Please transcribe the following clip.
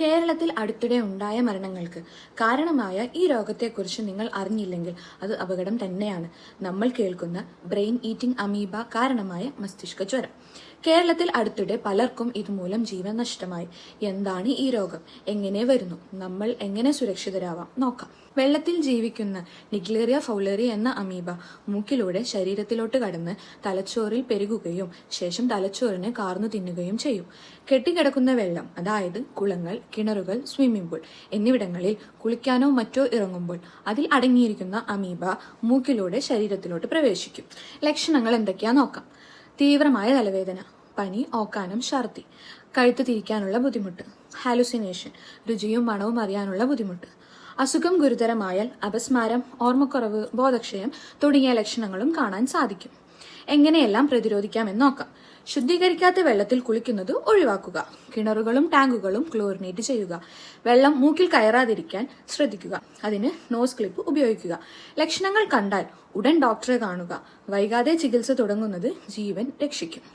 കേരളത്തിൽ അടുത്തിടെ ഉണ്ടായ മരണങ്ങൾക്ക് കാരണമായ ഈ രോഗത്തെക്കുറിച്ച് നിങ്ങൾ അറിഞ്ഞില്ലെങ്കിൽ അത് അപകടം തന്നെയാണ്. നമ്മൾ കേൾക്കുന്ന ബ്രെയിൻ ഈറ്റിംഗ് അമീബ കാരണമായ മസ്തിഷ്ക ജ്വരം. കേരളത്തിൽ അടുത്തിടെ പലർക്കും ഇതുമൂലം ജീവൻ നഷ്ടമായി. എന്താണ് ഈ രോഗം? എങ്ങനെ വരുന്നു? നമ്മൾ എങ്ങനെ സുരക്ഷിതരാവാം? നോക്കാം. വെള്ളത്തിൽ ജീവിക്കുന്ന നിഗ്ലേറിയ ഫൗലറി എന്ന അമീബ മൂക്കിലൂടെ ശരീരത്തിലോട്ട് കടന്ന് തലച്ചോറിൽ പെരുകുകയും ശേഷം തലച്ചോറിനെ കാർന്നു തിന്നുകയും ചെയ്യും. കെട്ടിക്കിടക്കുന്ന വെള്ളം അതായത് കുളങ്ങൾ കിണറുകൾ സ്വിമ്മിംഗ് പൂൾ എന്നിവിടങ്ങളിൽ കുളിക്കാനോ മറ്റോ ഇറങ്ങുമ്പോൾ അതിൽ അടങ്ങിയിരിക്കുന്ന അമീബ മൂക്കിലൂടെ ശരീരത്തിലോട്ട് പ്രവേശിക്കും. ലക്ഷണങ്ങൾ എന്തൊക്കെയാ നോക്കാം. തീവ്രമായ തലവേദന പനി ഓക്കാനം ഛർദി കഴുത്ത് തിരിക്കാനുള്ള ബുദ്ധിമുട്ട് ഹാലുസിനേഷൻ രുചിയും മണവും അറിയാനുള്ള ബുദ്ധിമുട്ട് അസുഖം ഗുരുതരമായാൽ അപസ്മാരം ഓർമ്മക്കുറവ് ബോധക്ഷയം തുടങ്ങിയ ലക്ഷണങ്ങളും കാണാൻ സാധിക്കും. എങ്ങനെയെല്ലാം പ്രതിരോധിക്കാമെന്ന് നോക്കാം ശുദ്ധീകരിക്കാത്ത വെള്ളത്തിൽ കുളിക്കുന്നത് ഒഴിവാക്കുക. കിണറുകളും ടാങ്കുകളും ക്ലോറിനേറ്റ് ചെയ്യുക. വെള്ളം മൂക്കിൽ കയറാതിരിക്കാൻ ശ്രദ്ധിക്കുക. അതിന് നോസ് ക്ലിപ്പ് ഉപയോഗിക്കുക. ലക്ഷണങ്ങൾ കണ്ടാൽ ഉടൻ ഡോക്ടറെ കാണുക. വൈകാതെ ചികിത്സ തുടങ്ങുന്നത് ജീവൻ രക്ഷിക്കും.